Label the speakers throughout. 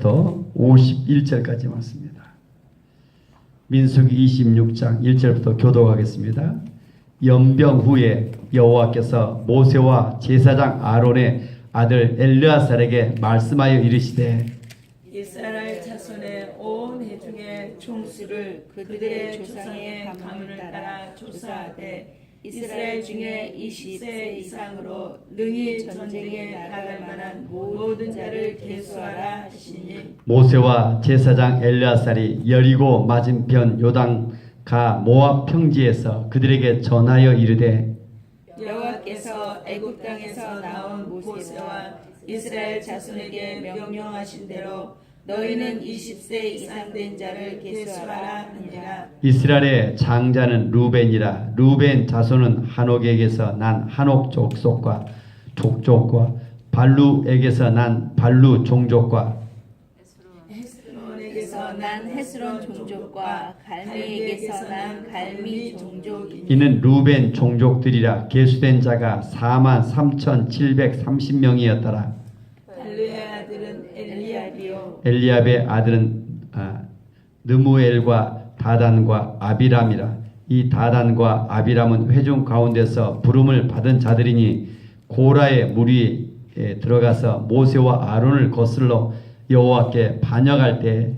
Speaker 1: 부터 51절까지 맞습니다. 민수기 26장 1절부터 교독하겠습니다. 연병 후에 여호와께서 모세와 제사장 아론의 아들 엘르아살에게 말씀하여 이르시되
Speaker 2: 이스라엘 자손의 온 회중의 총수를 그들의 조상의 가문을 따라 조사하되 이스라엘 중에 20세 이상으로 능히 전쟁에 나갈 만한 모든 자를 계수하라 하시니
Speaker 1: 모세와 제사장 엘르아살이 여리고 맞은편 요단가 모압 평지에서 그들에게 전하여 이르되
Speaker 2: 여호와께서 애굽 땅에서 나온 모세와 이스라엘 자손에게 명령하신 대로 너희는 20세 이상 된 자를 계수하라 하니라.
Speaker 1: 이스라엘의 장자는 루벤이라. 루벤 자손은 한옥에게서 난 한옥 족속과 족족과 발루에게서 난 발루 종족과
Speaker 2: 헤스론에게서 난 헤스론 종족과 갈미에게서 난 갈미 종족이니
Speaker 1: 이는 루벤 종족들이라. 계수된 자가 4만 3,730명이었더라. 엘리압의 아들은 아, 느무엘과 다단과 아비람이라. 이 다단과 아비람은 회중 가운데서 부름을 받은 자들이니 고라의 무리에 들어가서 모세와 아론을 거슬러 여호와께 반역할 때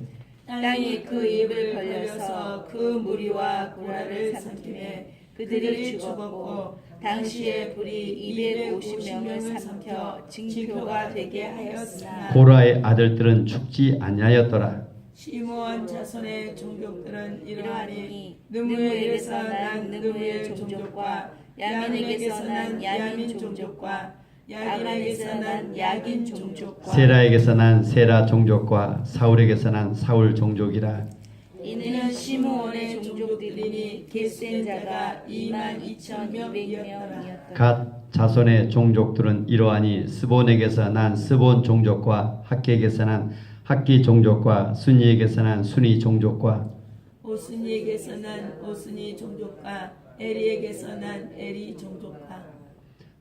Speaker 2: 땅이 그 입을 벌려서 그 무리와 고라를 삼키매 그들이 죽었고 당시에 불이 250명을 삼켜 징표가 되게 하였으나
Speaker 1: 고라의 아들들은 죽지 아니하였더라.
Speaker 2: 시므온 자손의 종족들은 이러하니 느무엘에서 난 느무엘 종족과 야민에게서 난 야민 종족과 야긴에게서 난 야긴 종족과
Speaker 1: 세라에게서 난 세라 종족과 사울에게서 난 사울 종족이라.
Speaker 2: 이는 시므온의 종족들이니 계수된 자가 2만 2천 명이었더라.
Speaker 1: 갓 자손의 종족들은 이러하니 스본에게서 난 스본 종족과 학기에게서 난 학기 종족과 순이에게서 난 순이 종족과
Speaker 2: 오스니에게서 난 오스니 종족과 에리에게서 난 에리 종족과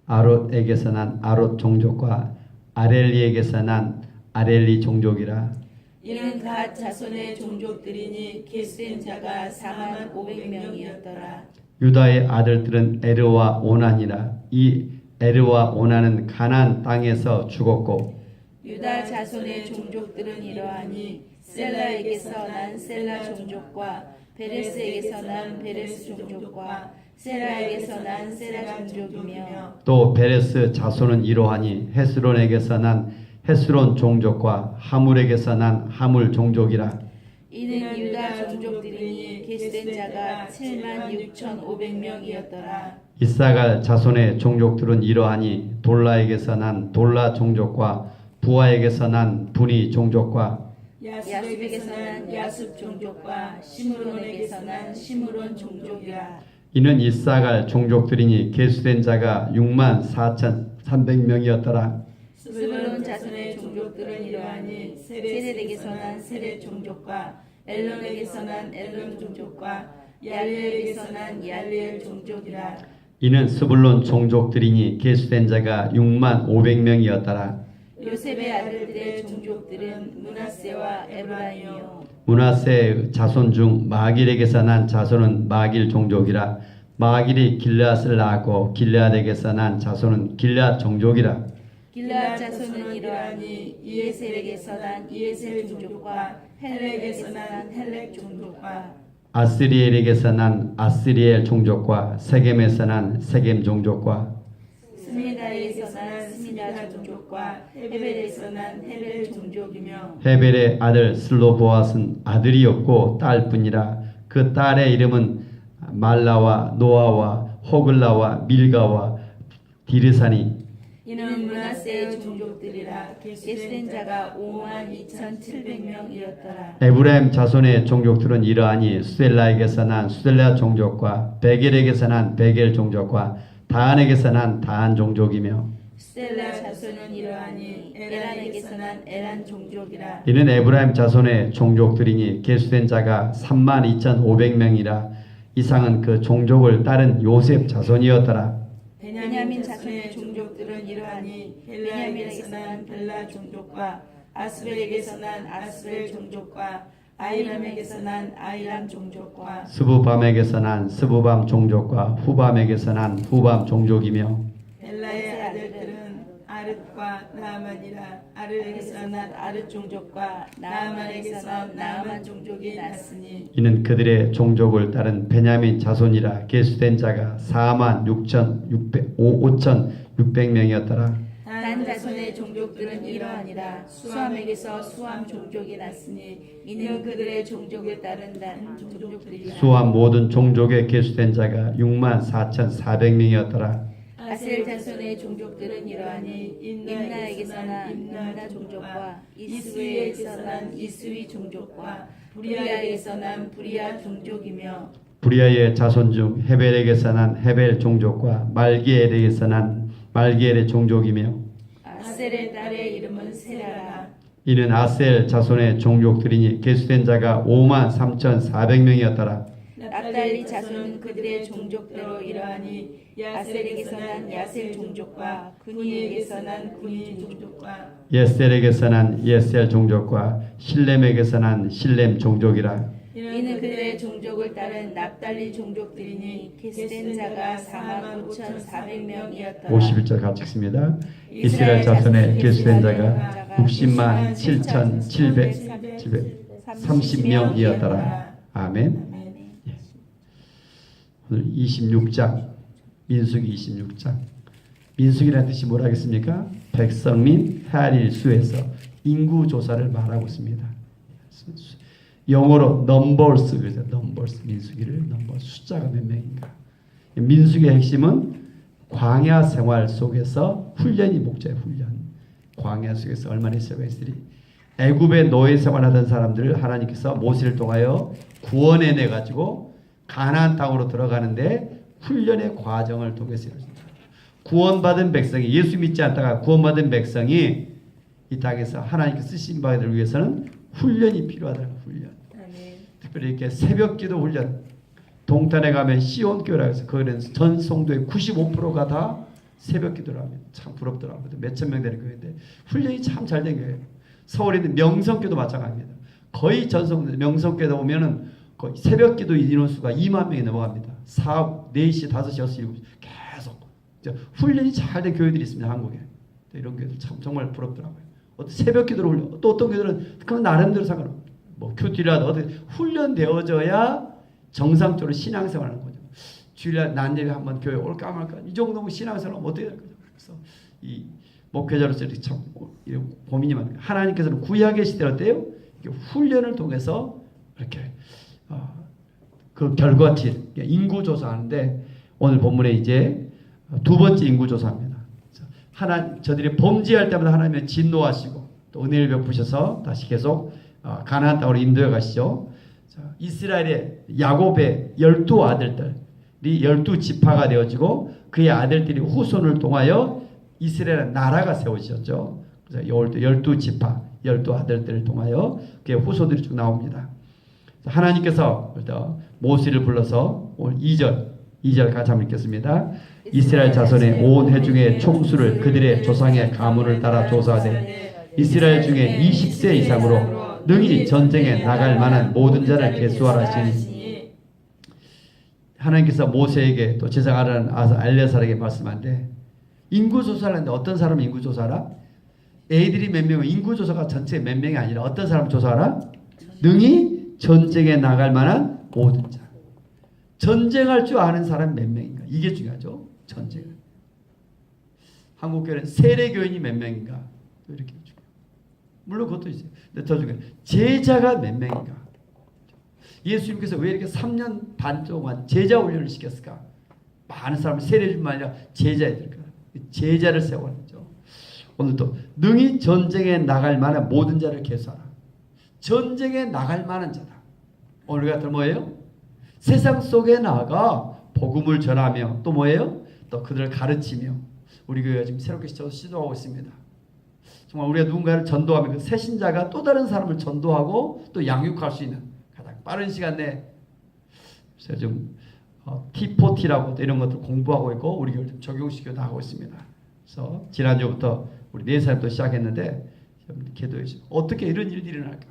Speaker 1: 아롯에게서 난 아롯 종족과 아렐리에게서 난 아렐리 종족이라
Speaker 2: 이는 갓 자손의 종족들이니 계수된 자가 4만 500명이었더라.
Speaker 1: 유다의 아들들은 에르와 오난이라 이 에르와 오난은 가나안 땅에서 죽었고
Speaker 2: 유다 자손의 종족들은 이러하니 셀라에게서 난 셀라 종족과 베레스에게서 난 베레스 종족과 세라에게서 난 세라 종족이며
Speaker 1: 또 베레스 자손은 이러하니 헤스론에게서 난 헤스론 종족과 하물에게서 난 하물 종족이라
Speaker 2: 이는 유다 종족들이니 계수된 자가 7만 6천 5백명이었더라.
Speaker 1: 이사갈 자손의 종족들은 이러하니 돌라에게서 난 돌라 종족과 부하에게서 난 분이 종족과
Speaker 2: 야습에게서 난 야습 종족과 시므론에게서 난 시므론 종족이라.
Speaker 1: 이는 이사갈 종족들이니 계수된 자가 6만 4천 3백명이었더라
Speaker 2: 스불론 자손의 종족들은 이러하니 세렛에게서 난 세렛 종족과 엘론에게서 난 엘론 종족과 얄레엘에게서 난 얄레엘 종족이라.
Speaker 1: 이는 스불론 종족들이니 계수된 자가 6만 5백명이었더라.
Speaker 2: 요셉의 아들들의 종족들은 문하세와 에브라임이요.
Speaker 1: 문하세의 자손 중 마길에게서 난 자손은 마길 종족이라. 마길이 길앗을 낳았고 길앗에게서 난 자손은 길앗 종족이라
Speaker 2: 길라 자손은 이러하니 이에셀에게서 난 이에셀 종족과 헬렉에서 난 헬렉 종족과
Speaker 1: 아스리엘에게서 난 아스리엘 종족과 세겜에서 난 세겜 종족과
Speaker 2: 스미다에게서 난 스미다 종족과 헤벨에서 난 헤벨 종족이며
Speaker 1: 헤벨의 아들 슬로보앗은 아들이 없고 딸뿐이라 그 딸의 이름은 말라와 노아와 호글라와 밀가와 디르사니
Speaker 2: 이는 문하세의 종족들이라 계수된 자가 5만 2,700명이었더라.
Speaker 1: 에브라임 자손의 종족들은 이러하니 수델라에게서 난 수델라 종족과 베겔에게서 난 베겔 종족과 다한에게서 난 다한 종족이며
Speaker 2: 스텔라 자손은 이러하니 에란에게서 난 에란 종족이라.
Speaker 1: 이는 에브라임 자손의 종족들이니 계수된 자가 3만 2,500명이라 이상은 그 종족을 따른 요셉 자손이었더라
Speaker 2: 베냐민 이러 하니 벨라에게서 난 벨라 종족과 아스벨에게서 난 아스벨 종족과 아이람에게서 난 아이람 종족과
Speaker 1: 스부밤에게서 난 스부밤 종족과 후밤에게서 난 후밤 종족이며
Speaker 3: 엘라의 아들들은 아르과 나아만이라 아르에게서 난 아르 종족과 나아만에게서 난 나아만 종족이 났으니
Speaker 1: 이는 그들의 종족을 따른 베냐민 자손이라 계수된 자가 4만 6천 6백 5천 6백 명이었더라.
Speaker 2: 단 자손의 종족들은 이러하니라 수함에게서 수함 종족이 났으니 이는 그들의 종족을 따른다는 종족들이라
Speaker 1: 수함 모든 종족에 계수된 자가 6만 4천 4백 명이었더라.
Speaker 2: 아셀 자손의 종족들은 이러하니 임나에게서 난 임나 종족과 이스위에게서 난 이스위 종족과 브리아에게서 난 브리아 종족이며
Speaker 1: 브리아의 자손 중 헤벨에게서 난 헤벨 종족과 말기엘에게서 난 말기엘의 종족이며
Speaker 2: 아셀의 딸의 이름은 세라라
Speaker 1: 이는 아셀 자손의 종족들이니 계수된 자가 5만 3천 4백 명이었더라.
Speaker 2: 납달리 자손은 그들의 종족대로 이러하니 야셀에게서 난 야셀 종족과 군이에게서 난 군이 종족과
Speaker 1: 예셀에게서 난 예셀 종족과 실렘에게서 난 실렘 종족이라.
Speaker 2: 이는 그들의 종족을 따른 납달리 종족들이니 계수된 자가 4만 5천 4백 명이었더라
Speaker 1: 51절 같이 읽습니다. 이스라엘 자손의 계수된 자가 60만 7천 7백 30명이었더라. 아멘. 오늘 26장 민수기 26장 민수기라는 뜻이 뭐라 하겠습니까? 백성민 헤아릴 수에서 인구 조사를 말하고 있습니다. 영어로 numbers 그래서 numbers 민수기를 넘버 숫자가 몇 명인가? 민수기의 핵심은 광야 생활 속에서 훈련이 목적의 훈련. 광야 속에서 얼마나 이스라엘 백성들이 애굽의 노예 생활하던 사람들을 하나님께서 모세를 통하여 구원해 내 가지고 가나안 땅으로 들어가는데 훈련의 과정을 통해서. 구원받은 백성이 예수 믿지 않다가 구원받은 백성이 이 땅에서 하나님께 쓰신 바를 위해서는 훈련이 필요하다는 훈련. 특별히 이렇게 새벽기도 훈련. 동탄에 가면 시온교라 해서 거기는 전 성도의 95%가 다 새벽기도를 합니다. 참 부럽더라고요. 몇천 명 되는 교회인데 훈련이 참 잘된 거예요. 서울에 있는 명성교도 마찬가지입니다. 거의 전 성도 명성교도 보면은 거의 새벽기도 인원수가 2만 명이 넘어갑니다. 4, 4시, 5시, 6시, 7시 계속 훈련이 잘 된 교회들이 있습니다. 한국에. 이런 교회들 참 정말 부럽더라고요. 새벽기도를 훈련, 또 어떤 교회들은 그 나름대로 상관없고 뭐 큐티라도 어떻게 훈련되어져야 정상적으로 신앙생활 하는 거죠. 주일날 난예배 한번 교회 올까 말까 이 정도면 신앙생활하면 어떻게 될 거죠. 그래서 이 목회자로서 참 고민이 많아요. 하나님께서는 구약의 시대로 때요 훈련을 통해서 이렇게 어, 그 결과치 인구 조사하는데 오늘 본문에 이제 두 번째 인구 조사입니다. 하나 저들이 범죄할 때마다 하나님의 진노하시고 또 은혜를 베푸셔서 다시 계속 어, 가나안 땅으로 인도해 가시죠. 자, 이스라엘의 야곱의 열두 아들들이 열두 지파가 되어지고 그의 아들들이 후손을 통하여 이스라엘 나라가 세워지셨죠. 그래서 열두, 지파, 열두 아들들을 통하여 그의 후손들이 쭉 나옵니다. 하나님께서 모세를 불러서 오늘 2절, 2절 같이 한번 읽겠습니다. 이스라엘 자손의 온 회중의 총수를 그들의 조상의 가문을 따라 조사하되 이스라엘 중에 20세 이상으로 능히 전쟁에 나갈 만한 모든 자를 계수하라 하시니 하나님께서 모세에게 또 제사장 알레살에게 말씀한데 인구 조사를 하는데 어떤 사람은 인구 조사라? 애들이 몇 명은 인구 조사가 전체 몇 명이 아니라 어떤 사람 조사하라? 능히 전쟁에 나갈 만한 모든 자. 전쟁할 줄 아는 사람 몇 명인가? 이게 중요하죠. 전쟁. 한국 교회는 세례 교인이 몇 명인가? 이렇게. 물론 그것도 있어요. 근데 더 중요한 제자가 몇 명인가? 예수님께서 왜 이렇게 3년 반 동안 제자 훈련을 시켰을까? 많은 사람을 세례 준만 아니라 거야. 제자를 세워야 죠 오늘도 능히 전쟁에 나갈 만한 모든 자를 계수하라. 전쟁에 나갈 만한 자다. 오늘 같은 뭐예요? 세상 속에 나가 복음을 전하며 또 뭐예요? 또 그들을 가르치며 우리 교회가 지금 새롭게 시도하고 있습니다. 정말 우리가 누군가를 전도하면 그 새신자가 또 다른 사람을 전도하고 또 양육할 수 있는 가장 빠른 시간 내에 제가 좀 어, T4T라고 이런 것들 공부하고 있고 우리 교회 좀 적용시켜 나가고 있습니다. 그래서 지난주부터 우리 네 사람도 시작했는데 기도해 주세요. 어떻게 이런 일이 일어날까?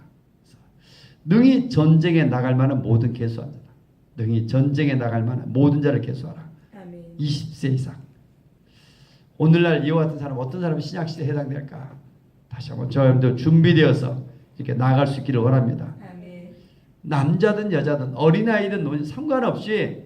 Speaker 1: 능히 전쟁에 나갈 만한 모든 개수한 자다. 능히 전쟁에 나갈 만한 모든 자를 개수하라.
Speaker 3: 아멘.
Speaker 1: 20세 이상. 오늘날 이와 같은 사람 어떤 사람이 신약 시대에 해당될까? 다시 한번 저 여러분들 준비되어서 이렇게 나갈 수 있기를 원합니다.
Speaker 3: 아멘.
Speaker 1: 남자든 여자든 어린아이든 상관없이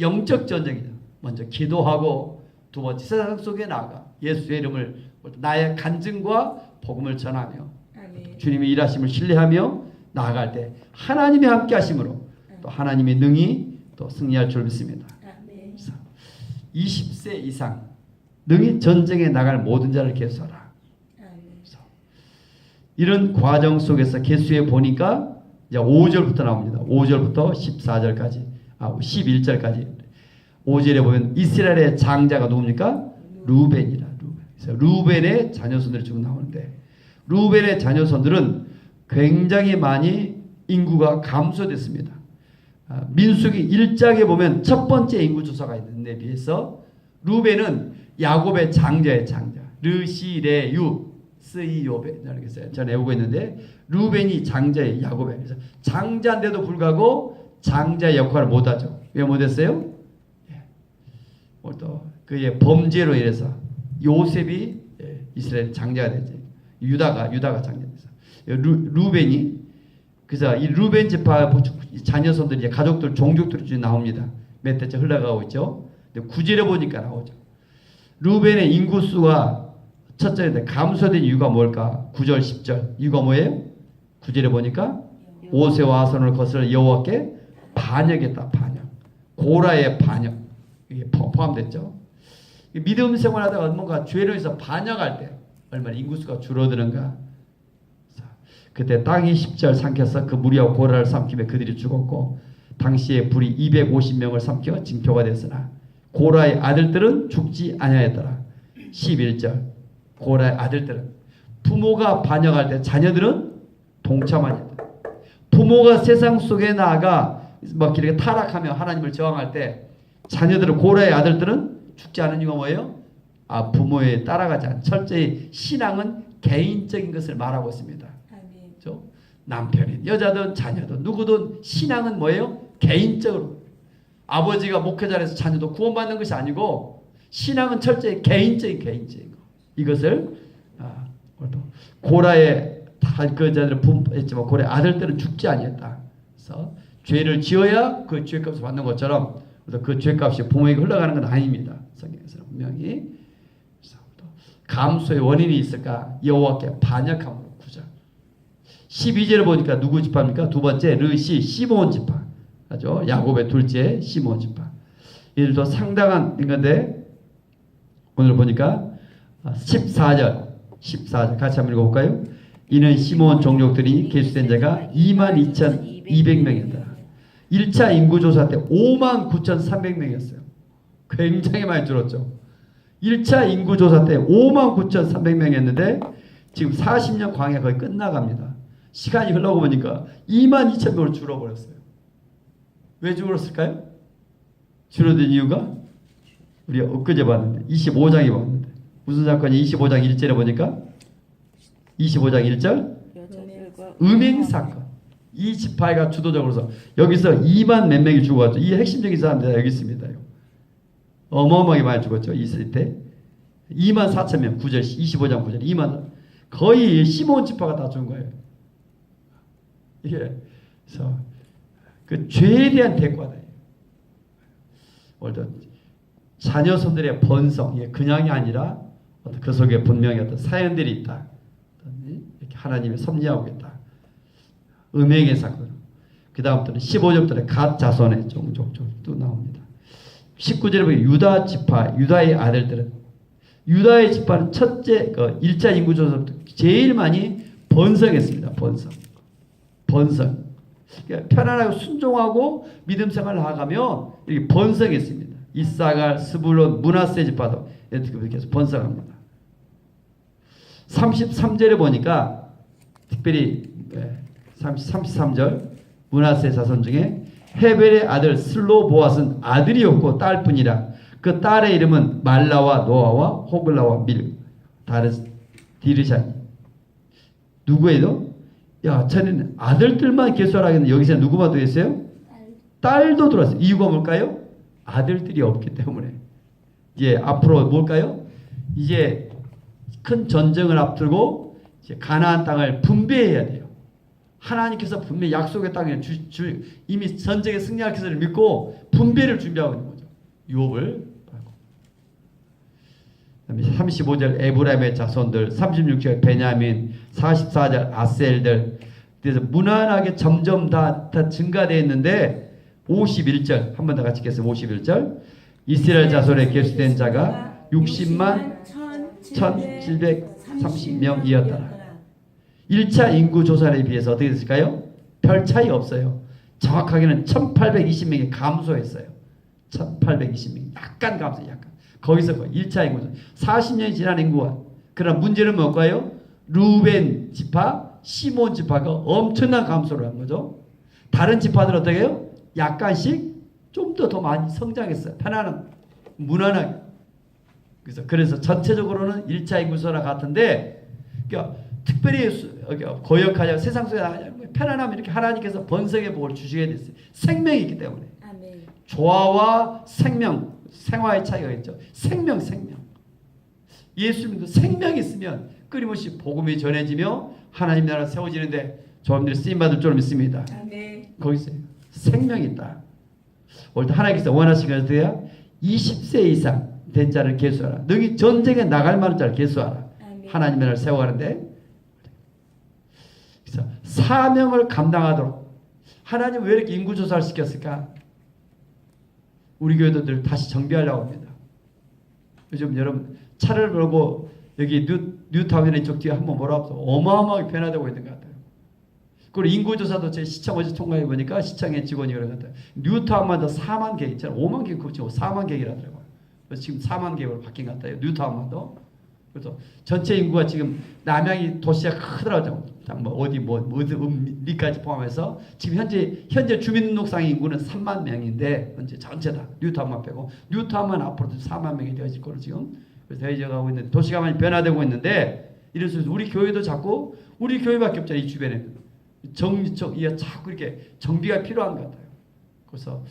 Speaker 1: 영적 전쟁이죠. 먼저 기도하고 두 번째 세상 속에 나가 예수의 이름을 나의 간증과 복음을 전하며
Speaker 3: 아멘.
Speaker 1: 주님의 일하심을 신뢰하며 나아갈 때 하나님의 함께 하심으로 또 하나님의 능히 또 승리할 줄 믿습니다.
Speaker 3: 아멘.
Speaker 1: 20세 이상 능히 전쟁에 나갈 모든 자를 개수하라. 이런 과정 속에서 개수해 보니까 이제 5절부터 나옵니다. 5절부터 14절까지, 아 11절까지. 5절에 보면 이스라엘의 장자가 누굽니까? 루벤이라. 루벤. 루벤의 자녀손들이 쭉 나오는데 루벤의 자녀손들은 굉장히 많이 인구가 감소됐습니다. 아, 민수기 1장에 보면 첫 번째 인구 조사가 있는데 비해서 루벤은 야곱의 장자의 장자. 르시레유 스이요베 이렇게 써요. 전 외우고 있는데 루벤이 장자의 야곱에 그래서 장자인데도 불구하고 장자의 역할을 못하죠. 왜 못했어요? 예. 뭐또 그의 범죄로 인해서 요셉이 예, 이스라엘 장자가 되지. 유다가 유다가 장자 돼서 루, 루벤이 그래서 이 루벤 지파 자녀손들 이제 가족들 종족들이 쭉 나옵니다. 몇 대째 흘러가고 있죠. 근데 구절에 보니까 나오죠. 루벤의 인구수가 첫째인데 감소된 이유가 뭘까? 9절 10절. 이유가 뭐예요? 9절에 보니까 오세와 아선을 거슬러 여호와께 반역했다. 반역. 고라의 반역. 이게 포- 포함됐죠. 이 믿음 생활하다가 뭔가 죄로 해서 반역할 때 얼마나 인구수가 줄어드는가? 자, 그때 땅이 10절 삼켜서 그 무리와 고라를 삼키며 그들이 죽었고 당시에 불이 250명을 삼켜 징표가 됐으나 고라의 아들들은 죽지 아니하였더라. 11절 고라의 아들들은 부모가 반역할 때 자녀들은 동참하였다 부모가 세상 속에 나아가 막 이렇게 타락하며 하나님을 저항할 때 자녀들은 고라의 아들들은 죽지 않은 이유가 뭐예요? 아 부모에 따라가지 않. 철저히 신앙은 개인적인 것을 말하고 있습니다. 그죠? 남편인 여자든 자녀든 누구든 신앙은 뭐예요? 개인적으로 아버지가 목회자라서 자녀도 구원받는 것이 아니고 신앙은 철저히 개인적인 개인적인 거. 이것을 아, 또 고라의 다그 자들 분했지만 고라의 아들들은 죽지 아니했다. 그래서 죄를 지어야 그 죄값을 받는 것처럼 그 죄값이 부모에게 흘러가는 건 아닙니다. 성경에서는 분명히 감소의 원인이 있을까? 여호와께 반역함으로 구절. 12절을 보니까 누구 지파입니까? 두 번째 르시 시몬 지파. 하죠. 야곱의 둘째 시몬 지파. 이들도 상당한 건데 오늘 보니까 14절 14절 같이 한번 읽어볼까요? 이는 시몬 종족들이 개수된 자가 22,200명이었다. 1차 인구조사 때 59,300명이었어요. 굉장히 많이 줄었죠. 1차 인구조사 때 59,300명이었는데 지금 40년 광야 거의 끝나갑니다. 시간이 흘러고 보니까 22,000명으로 줄어버렸어요. 왜 줄었을까요? 줄어든 이유가 우리 엊그제 봤는데 25장에 봤는데 무슨 사건이 25장 1절에 보니까 25장 1절
Speaker 2: 여자들과
Speaker 1: 음행 사건. 이 지파가 주도적으로서 여기서 2만 몇 명이 죽어갔죠. 이 핵심적인 사람들 여기 있습니다. 어마어마하게 많이 죽었죠. 있을 때 2만 4천 명 9절 25장 9절 2만 거의 시몬 지파가 다 죽은 거예요. 이게 그래서 그 죄에 대한 대가다. 오늘 자녀 손들의 번성 이게 그냥이 아니라 어떤 그 속에 분명히 어떤 사연들이 있다. 이렇게 하나님이 섭리하고 있다. 음행의 사건. 그 다음부터는 15절부터는 갓 자손의 종족도 나옵니다. 19절에 보면 유다 지파, 유다의 아들들은 유다의 지파는 첫째 그 1차 인구 조사부터 제일 많이 번성했습니다. 번성. 번성. 그러니까 편안하고 순종하고 믿음 생활을 나가면 이렇게 번성했습니다. 이사갈, 스불론, 문하세 지파도 이렇게 계속 번성합니다. 33절에 보니까 특별히 33절 문하세 자손 중에 헤벨의 아들 슬로보앗은 아들이 없고 딸뿐이라 그 딸의 이름은 말라와 노아와 호글라와 밀 다르 디르샤니 누구예요? 야, 저는 아들들만 개수하라겠는데 여기서 누구만 들어있어요? 딸도 들어왔어요. 이유가 뭘까요? 아들들이 없기 때문에. 이제 앞으로 뭘까요? 이제 큰 전쟁을 앞두고 이제 가나안 땅을 분배해야 돼요. 하나님께서 분명 히 약속의 땅에 주, 주, 이미 전쟁에 승리할 것을 믿고 분배를 준비하고 있는 거죠. 유업을 받고. 그다음에 35절 에브라임의 자손들, 36절 베냐민, 44절 아셀들. 그래서 무난하게 점점 다, 다 증가되어 있는데 51절 한 번 더 같이 읽겠습니다. 51절 이스라엘 자손에 계수된 자가 60만 1730명이었더라. 1차 인구 조사에 비해서 어떻게 됐을까요? 별 차이 없어요. 정확하게는 1820명이 감소했어요. 1820명. 약간 감소, 약간. 거기서 거의 1차 인구 조사. 40년이 지난 인구가. 그러나 문제는 뭘까요? 루벤 지파, 시몬 지파가 엄청난 감소를 한 거죠. 다른 지파들은 어떻게 해요? 약간씩 좀 더더 많이 성장했어요. 편안한, 무난하게. 그래서 그래서 전체적으로는 1차 인구수랑 같은데 그러니까 특별히 거역하자 세상 속에 편안함 이렇게 하나님께서 번성의 복을 주시게 됐어요. 생명이 있기 때문에
Speaker 2: 아멘.
Speaker 1: 조화와 생명 생화의 차이가 있죠. 생명 생명 예수 믿고 생명이 있으면 끊임없이 복음이 전해지며 하나님 나라 세워지는데 저분들이 쓰임 받을 줄 믿습니다.
Speaker 3: 아멘.
Speaker 1: 거기 있어요. 생명이 있다. 오늘 하나님께서 원하시는 것은 20세 이상 된 자를 계수하라. 너희 전쟁에 나갈 만한 자를 계수하라.
Speaker 2: 아멘.
Speaker 1: 하나님의 나라를 세워가는데 그래서 사명을 감당하도록 하나님 왜 이렇게 인구 조사를 시켰을까? 우리 교회도 늘 다시 정비하려고 합니다. 요즘 여러분 차를 몰고 여기 뉴, 뉴타운이나 이쪽 뒤에 한번 몰아보세요. 어마어마하게 변화되고 있는 것 같아요. 그리고 인구조사도 제 시청 어제 통과해 보니까 시청의 직원이. 뉴타운만 더 4만 개, 있잖아요. 5만 개 그치고 4만 개라더라고요. 지금 4만 개로 바뀐 것 같아요. 뉴타운만 더. 그래서 전체 인구가 지금 남양이 도시가 크더라고요. 뭐 어디 뭐 어디 음리까지 포함해서 지금 현재 현재 주민등록상 인구는 3만 명인데 현재 전체다 뉴타운만 빼고 뉴타운만 앞으로도 4만 명이 되어질 거로 지금 가고 있는 도시가 많이 변화되고 있는데 이래서 우리 교회도 자꾸 우리 교회밖에 없잖아요 이 주변에 정정 이게 자꾸 이렇게 정비가 필요한 것 같아요. 그래서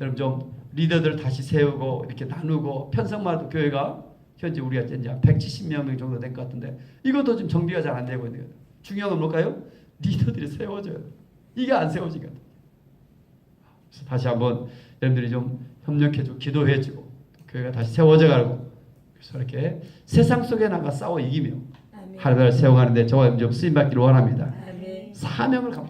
Speaker 1: 여러분 좀 리더들 다시 세우고 이렇게 나누고 편성마다 교회가 현재 우리가 이제 170명 정도 된 것 같은데 이것도 지금 정비가 잘 안 되고 있는 거예요. 중요한 건 뭘까요? 리더들이 세워져야 돼. 이게 안 세워지거든. 다시 한번 여러분들이 좀 협력해주고 기도해주고 교회가 다시 세워져 가고 그래서 이렇게 세상 속에 나가 싸워 이기며. 하나님을 세워가는데 저와 좀 쓰임 받기를 원합니다.
Speaker 2: 아멘.
Speaker 1: 사명을. 어,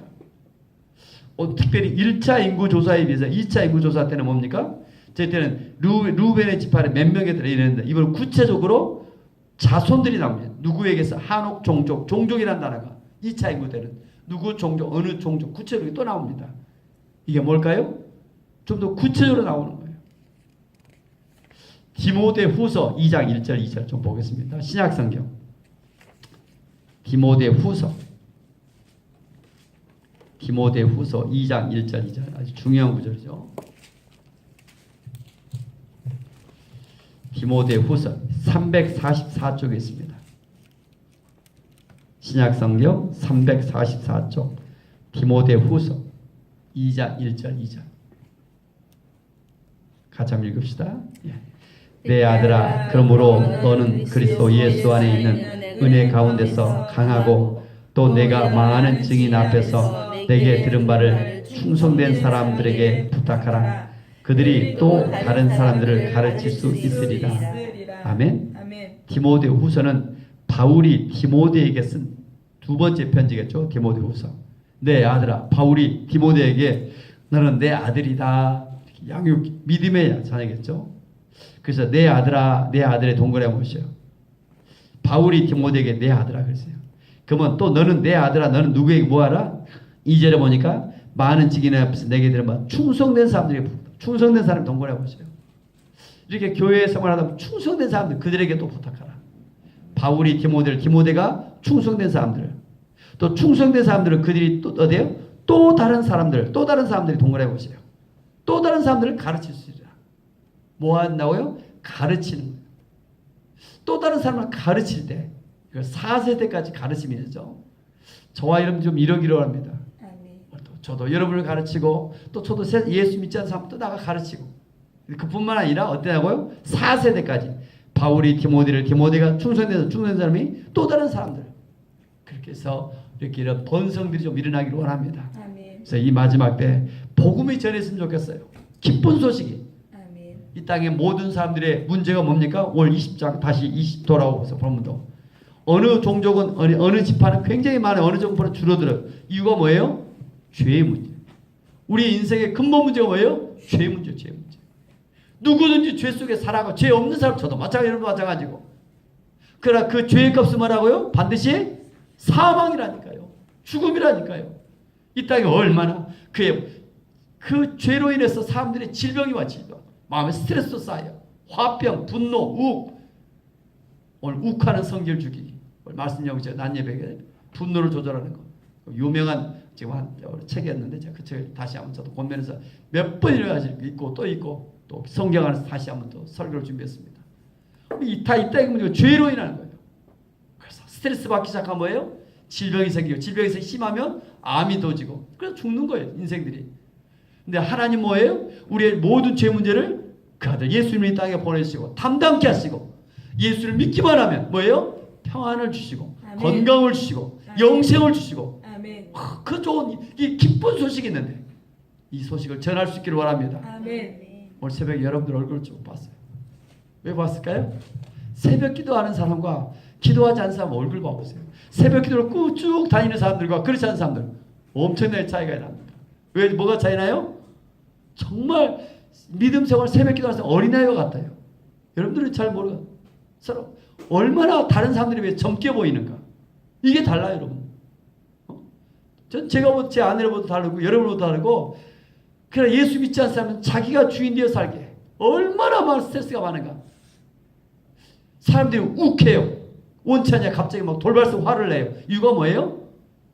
Speaker 1: 특별히 1차 인구 조사에 비해서 2차 인구 조사 때는 뭡니까? 제 때는 루, 루벤의 지파에 몇 명이 들어 이랬는데 이번 구체적으로 자손들이 나옵니다. 누구에게서 한옥 종족, 종족이라는 단어가 2차 인구 때는 누구 종족, 어느 종족 구체적으로 또 나옵니다. 이게 뭘까요? 좀 더 구체적으로 나오는 거예요. 디모데 후서 2장 1절 2절 좀 보겠습니다. 신약 성경. 디모데 후서 디모데 후서 2장 1절 2절 아주 중요한 구절이죠. 디모데 후서 344쪽에 있습니다. 신약 성경 344쪽 디모데 후서 2장 1절 2절 같이 한번 읽읍시다. 예. 내 아들아 그러므로 너는 그리스도 예수 안에 있는 은혜 가운데서 강하고 또 내가 많은 증인 앞에서 내게 들은 바를 충성된 사람들에게 부탁하라. 그들이 또 다른 사람들을 가르칠 수 있으리라. 아멘. 디모데 후서는 바울이 디모데에게 쓴 두 번째 편지겠죠. 디모데 후서. 내 아들아, 바울이 디모데에게 너는 내 아들이다. 양육 믿음의 자녀겠죠. 그래서 내 아들아, 내 아들의 동거래 모셔. 바울이 디모데에게 내 아들아 그랬어요. 그러면 또 너는 내 아들아, 너는 누구에게 뭐하라? 이절에 보니까 많은 직인 앞에서 내게 들으면 충성된 사람들에게 부탁. 충성된 사람 동거래 보세요. 이렇게 교회 생활하다 보면 충성된 사람들 그들에게 또 부탁하라. 바울이 디모데를 디모데가 충성된 사람들 또 충성된 사람들은 그들이 또 어디요? 또 다른 사람들 또 다른 사람들이 동거해 보세요. 또 다른 사람들을 가르칠 수 있으라. 뭐 한다고요? 가르치는. 또 다른 사람을 가르칠 때 이거 4세대까지 가르치면서 저와 여러분 좀 이러기로 합니다. 저도 여러분을 가르치고 또 저도 세- 예수 믿지 않는 사람도 나가 가르치고 그뿐만 아니라 어떠냐고요? 4세대까지 바울이 디모데를 디모데가 충성돼서 충성된 사람이 또 다른 사람들 그렇게 해서 이렇게 이런 번성들이 좀 일어나기를 원합니다.
Speaker 2: 아멘.
Speaker 1: 그래서 이 마지막 때 복음이 전했으면 좋겠어요. 기쁜 소식이
Speaker 2: 아멘.
Speaker 1: 이 땅의 모든 사람들의 문제가 뭡니까? 올 20장 다시 20 돌아오면서 보면도 어느 종족은 어느, 어느 지파는 굉장히 많아요. 어느 정도는 줄어들어요. 이유가 뭐예요? 죄의 문제. 우리 인생의 근본 문제가 뭐예요? 죄의 문제, 죄의 문제. 누구든지 죄 속에 살아가 죄 없는 사람 저도 마찬가지 여러분 마찬가지고. 그러나 그 죄의 값은 뭐라고요? 반드시 사망이라니까요. 죽음이라니까요. 이 땅에 얼마나 그의 그 죄로 인해서 사람들의 질병이 와 질병. 마음에 스트레스도 쌓여. 화병, 분노, 욱. 오늘 욱하는 성질 죽이기. 말씀 영제 난예백에 분노를 조절하는 거. 유명한 지금 한 책이 었는데 제가 그 책을 다시 한번 저도 권면해서 몇 번이나 읽고 또 읽고 또 성경 안에서 다시 한번 또 설교를 준비했습니다. 이다 이따 이거 죄로 인하는 거예요. 그래서 스트레스 받기 시작하면 뭐예요? 질병이 생기고 질병이 심하면 암이 도지고 그래서 죽는 거예요 인생들이. 근데 하나님 뭐예요? 우리의 모든 죄 문제를 그 아들 예수님이 이 땅에 보내시고 담당케 하시고 예수를 믿기만 하면 뭐예요? 평안을 주시고
Speaker 2: 아멘.
Speaker 1: 건강을 주시고
Speaker 2: 아멘.
Speaker 1: 영생을 주시고
Speaker 2: 아멘.
Speaker 1: 아, 그 좋은 이- 이 기쁜 소식이 있는데 이 소식을 전할 수 있기를 원합니다.
Speaker 2: 아멘.
Speaker 1: 오늘 새벽에 여러분들 얼굴을 좀 봤어요. 왜 봤을까요? 새벽 기도하는 사람과 기도하지 않는 사람 얼굴 봐보세요. 새벽 기도를 꾹쭉 다니는 사람들과 그렇지 않은 사람들 엄청나게 차이가 납니다. 왜 뭐가 차이 나요? 정말 믿음 생활 새벽 기도하는 사람 어린아이와 같아요. 여러분들은 잘 모르고 서로 얼마나 다른 사람들에 비해 젊게 보이는가. 이게 달라요, 여러분. 어? 전 제가 뭐제 보도 다르고 여러분을 보도 다르고 그러나 예수 믿지 않는 사람은 자기가 주인 되어 살게 얼마나 많은 스트레스가 많은가. 사람들이 욱해요. 원치 않냐 갑자기 막 돌발성 화를 내요. 이유가 뭐예요?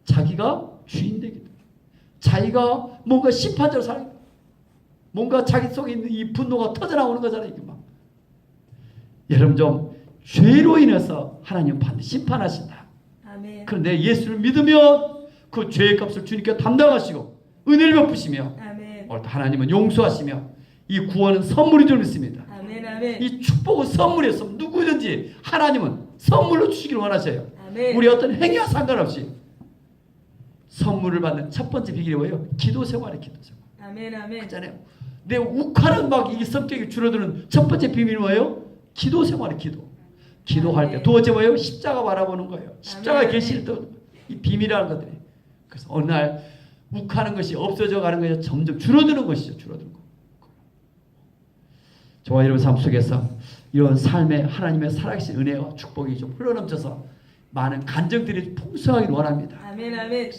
Speaker 1: 자기가 주인 되기 때문에. 자기가 뭔가 심판자로 살게. 뭔가 자기 속에 있는 이 분노가 터져나오는 거잖아요. 이게 막. 여러분 좀 죄로 인해서 하나님 반드시 심판하신다.
Speaker 2: 아멘.
Speaker 1: 그런데 예수를 믿으면 그 죄의 값을 주님께 담당하시고 은혜를 베푸시며
Speaker 2: 아멘.
Speaker 1: 오늘 하나님은 용서하시며 이 구원은 선물인 줄 믿습니다.
Speaker 2: 아멘. 아멘.
Speaker 1: 이 축복은 선물이었어. 누구든지 하나님은 선물로 주시기를 원하셔요.
Speaker 2: 아멘.
Speaker 1: 우리 어떤 행위와 상관없이 선물을 받는 첫 번째 비결이 뭐예요? 기도 생활이 기도 생활.
Speaker 2: 아멘. 아멘.
Speaker 1: 있잖아요. 내 욱하는 막이 성격이 줄어드는 첫 번째 비밀이 뭐예요? 기도 생활이 기도. 기도할 때두 번째 뭐예요? 십자가 바라보는 거예요. 십자가. 계실 때이 비밀이라는 것들이. 그래서 어느 날 욱하는 것이 없어져 가는 것이 점점 줄어드는 것이죠. 줄어드는 거. 저와 여러분 삶 속에서 이런 삶에 하나님의 살아계신 은혜와 축복이 좀 흘러넘쳐서 많은 간증들이 풍성하길 원합니다.
Speaker 2: 아멘. 아멘.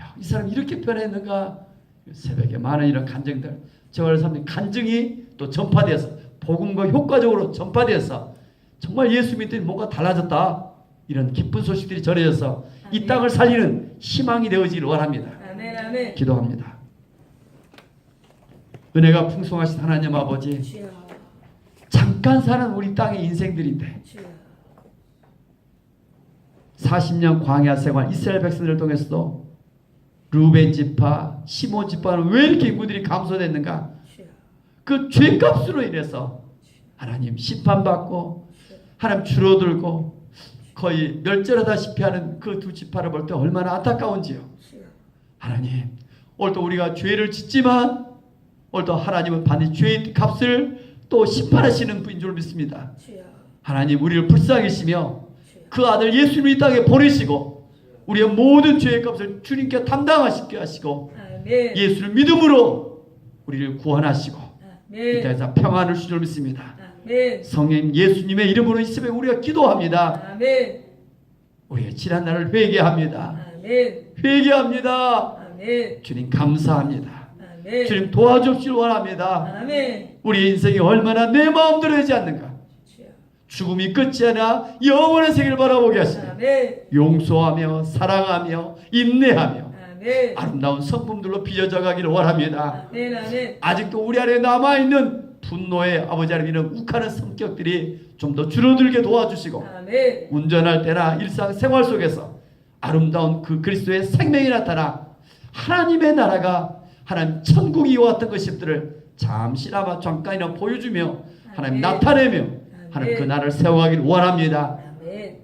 Speaker 1: 야, 이 사람 이렇게 변했는가? 새벽에 많은 이런 간증들, 저와 사람들이 간증이 또 전파돼서 복음과 효과적으로 전파돼서 정말 예수 믿더니 뭔가 달라졌다. 이런 기쁜 소식들이 전해져서 이. 땅을 살리는 희망이 되어지길 원합니다. 기도합니다. 은혜가 풍성하신 하나님 아버지. 잠깐 사는 우리 땅의 인생들인데
Speaker 2: 주여.
Speaker 1: 40년 광야 생활 이스라엘 백성들을 통해서도 루벤 지파, 시몬 지파는 왜 이렇게 인구들이 감소됐는가? 그 죄값으로 인해서 하나님 심판받고 하나님 줄어들고 거의 멸절하다시피 하는 그 두 지파를 볼 때 얼마나 안타까운지요. 하나님 오늘도 우리가 죄를 짓지만 오늘도 하나님은 반드시 죄의 값을 또 심판하시는 분인 줄 믿습니다. 하나님 우리를 불쌍히 여시며
Speaker 2: 주여.
Speaker 1: 그 아들 예수님을 이 땅에 보내시고 우리의 모든 죄의 값을 주님께 담당하시게 하시고. 예수를 믿음으로 우리를 구원하시고 이. 땅에서 평안을 주줄 믿습니다.
Speaker 2: 아멘.
Speaker 1: 성령 예수님의 이름으로 이 새벽에 우리가 기도합니다.
Speaker 2: 아멘.
Speaker 1: 우리의 지난 날을 회개합니다.
Speaker 2: 아멘.
Speaker 1: 회개합니다.
Speaker 2: 아멘.
Speaker 1: 주님 감사합니다.
Speaker 2: 아멘.
Speaker 1: 주님 도와주시길 원합니다.
Speaker 2: 아멘.
Speaker 1: 우리 인생이 얼마나 내 마음대로 되지 않는가.
Speaker 2: 주여.
Speaker 1: 죽음이 끝이 아니라 영원한 세계를 바라보게
Speaker 2: 아멘.
Speaker 1: 용서하며 사랑하며 인내하며
Speaker 2: 아멘.
Speaker 1: 아름다운 성품들로 빚어져 가기를 원합니다.
Speaker 2: 아멘. 아멘.
Speaker 1: 아직도 우리 안에 남아있는 분노의 아버지 하나님 이런 욱하는 성격들이 좀 더 줄어들게 도와주시고
Speaker 2: 아멘.
Speaker 1: 운전할 때나 일상 생활 속에서 아름다운 그 그리스도의 생명이 나타나 하나님의 나라가 하나님 천국이 왔던 것들을 잠시나마 잠깐이나 보여주며 하나님
Speaker 3: 아멘.
Speaker 1: 나타내며 하나님 그 나라를 세워가기를 원합니다.
Speaker 3: 아멘.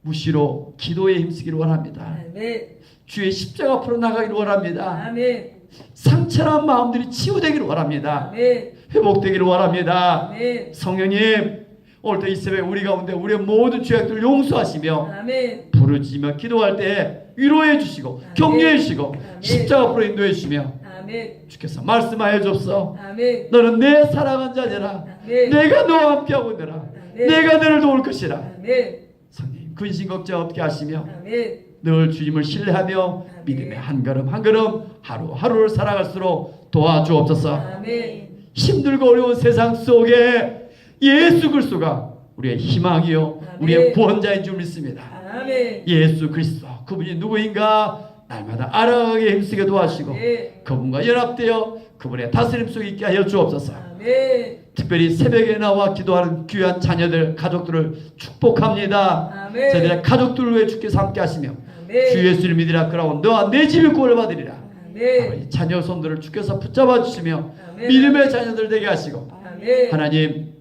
Speaker 1: 무시로 기도에 힘쓰기를 원합니다.
Speaker 3: 아멘.
Speaker 1: 주의 십자가 앞으로 나가기를 원합니다.
Speaker 3: 아멘.
Speaker 1: 상처난 마음들이 치유되기를 원합니다.
Speaker 3: 아멘.
Speaker 1: 회복되기를 원합니다.
Speaker 3: 아멘.
Speaker 1: 성령님 오늘도 이 새벽에 우리 가운데 우리의 모든 죄악들을 용서하시며
Speaker 3: 아멘.
Speaker 1: 부르짖으며 기도할 때 위로해 주시고
Speaker 3: 아멘.
Speaker 1: 격려해 주시고
Speaker 3: 아멘.
Speaker 1: 십자가 앞으로 인도해 주시며
Speaker 3: 아멘.
Speaker 1: 주께서 말씀하여 줍소
Speaker 3: 아멘.
Speaker 1: 너는 내 사랑한 자녀라
Speaker 3: 아멘.
Speaker 1: 내가 너와 함께하고 있느라
Speaker 3: 아멘.
Speaker 1: 내가 너를 도울 것이라
Speaker 3: 아멘.
Speaker 1: 성령 근심 걱정 없게 하시며
Speaker 3: 아멘.
Speaker 1: 늘 주님을 신뢰하며
Speaker 3: 아멘.
Speaker 1: 믿음의 한 걸음 한 걸음 하루하루를 살아갈수록 도와주옵소서
Speaker 3: 아멘.
Speaker 1: 힘들고 어려운 세상 속에 예수 그리스도가 우리의 희망이요
Speaker 3: 아멘.
Speaker 1: 우리의 구원자인 줄 믿습니다.
Speaker 3: 아멘.
Speaker 1: 예수 그리스도 그분이 누구인가 날마다 알아가게 힘쓰게 도와주시고
Speaker 3: 아멘.
Speaker 1: 그분과 연합되어 그분의 다스림 속에 있게 하여 주옵소서.
Speaker 3: 아멘.
Speaker 1: 특별히 새벽에 나와 기도하는 귀한 자녀들 가족들을 축복합니다.
Speaker 3: 아멘.
Speaker 1: 저들의 가족들을 위해 주께서 함께 하시며
Speaker 3: 아멘.
Speaker 1: 주 예수를 믿으라 그러고 너와 내 집이 구원을 받으리라.
Speaker 3: 아멘.
Speaker 1: 자녀 손들을 주께서 붙잡아 주시며
Speaker 3: 아멘.
Speaker 1: 믿음의 자녀들 되게 하시고
Speaker 3: 아멘.
Speaker 1: 하나님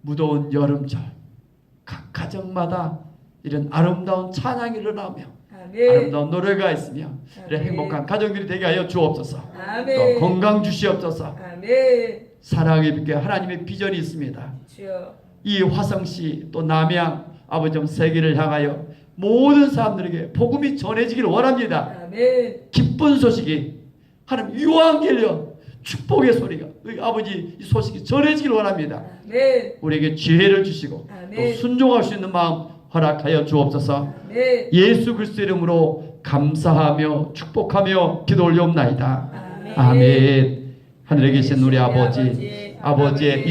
Speaker 1: 무더운 여름철 각 가정마다 이런 아름다운 찬양이 일어나며
Speaker 3: 아멘.
Speaker 1: 아름다운 노래가 있으며 이런. 행복한 가정들이 되게 하여 주옵소서
Speaker 3: 아멘.
Speaker 1: 또 건강 주시옵소서
Speaker 3: 아멘.
Speaker 1: 사랑의 빛에 하나님의 비전이 있습니다
Speaker 3: 주여.
Speaker 1: 이 화성시 또 남양 아버지 세계를 향하여 모든 사람들에게 복음이 전해지기를 원합니다
Speaker 3: 아멘.
Speaker 1: 기쁜 소식이 하나님 유황gel려 축복의 소리가 우리 아버지 이 소식이 전해지기를 원합니다
Speaker 3: 아멘.
Speaker 1: 우리에게 지혜를 주시고
Speaker 3: 아멘.
Speaker 1: 또 순종할 수 있는 마음 허락하여 주옵소서.
Speaker 3: 아멘.
Speaker 1: 예수 그리스도 이름으로 감사하며 축복하며 기도 올려옵나이다.
Speaker 3: 아멘.
Speaker 1: 아멘. 하늘에 계신 우리
Speaker 3: 아버지,
Speaker 1: 아버지의